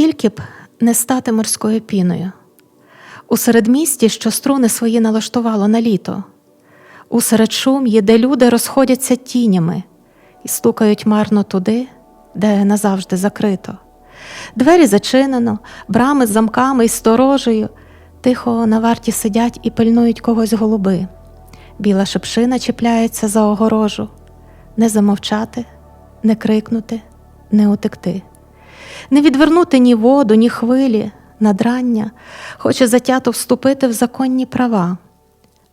Тільки б не стати морською піною. У середмісті, що струни свої налаштувало на літо, у середшум'ї, де люди розходяться тінями і стукають марно туди, де назавжди закрито. Двері зачинено, брами з замками і сторожею, тихо на варті сидять і пильнують когось голуби. Біла шипшина чіпляється за огорожу, не замовчати, не крикнути, не утекти, не відвернути ні воду, ні хвилі, надрання, хоче затято вступити в законні права.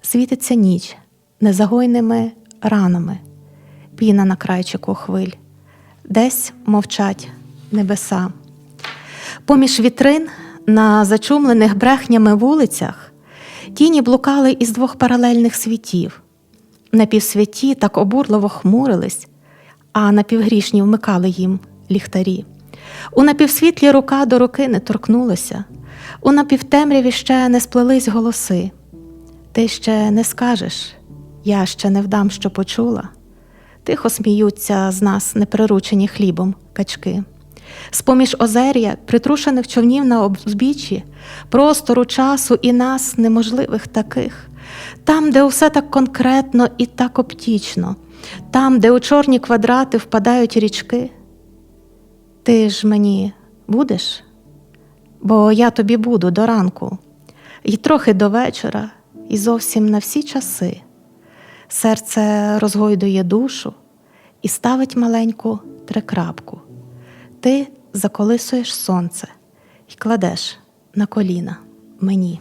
Світиться ніч незагойними ранами, піна на крайчику хвиль, десь мовчать небеса. Поміж вітрин на зачумлених брехнями вулицях тіні блукали із двох паралельних світів. На півсвяті так обурливо хмурились, а напівгрішні вмикали їм ліхтарі. У напівсвітлі рука до руки не торкнулася, у напівтемряві ще не сплелись голоси. Ти ще не скажеш, я ще не вдам, що почула. Тихо сміються з нас неприручені хлібом качки. З-поміж озер'я, притрушених човнів на узбіччі, простору часу і нас, неможливих таких, там, де усе так конкретно і так оптічно, там, де у чорні квадрати впадають річки. Ти ж мені будеш? Бо я тобі буду до ранку, і трохи до вечора, і зовсім на всі часи. Серце розгойдує душу і ставить маленьку трикрапку. Ти заколисуєш сонце і кладеш на коліна мені.